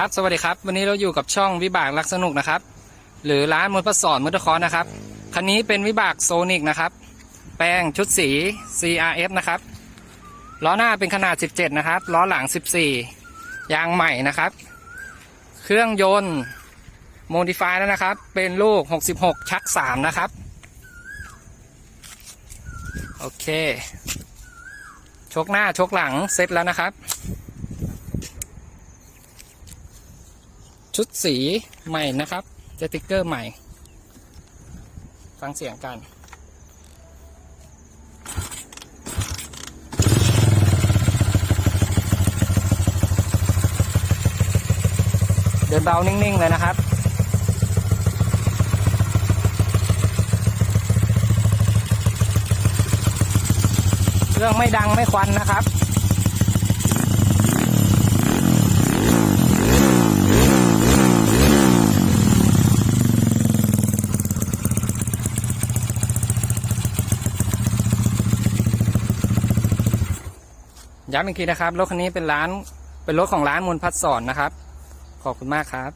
ครับสวัสดีครับวันนี้เราอยู่กับช่องวิบากรักสนุกนะครับ หรือร้านมอเตอร์สอนมอเตอร์คอร์สนะครับคันนี้เป็นวิบากโซนิกนะครับ แปลงชุดสี CRF นะครับล้อหน้าเป็นขนาด 17 นะครับล้อหลัง 14 ยางใหม่นะครับ เครื่องยนต์โมดิฟายแล้วนะครับ เป็นลูก 66 ชัก 3 นะครับ โอเคชกหน้าชกหลังเสร็จแล้วนะครับ ชุดสีใหม่นะครับสติ๊กเกอร์ใหม่ ฟังเสียงกันเดินเบานิ่ง ๆ เลยนะครับ เครื่องไม่ดังไม่ควันนะครับ ย้ำอีกทีนะครับ รถคันนี้เป็นร้าน เป็นรถของร้านมูลพัดสอนนะครับ ขอบคุณมากครับ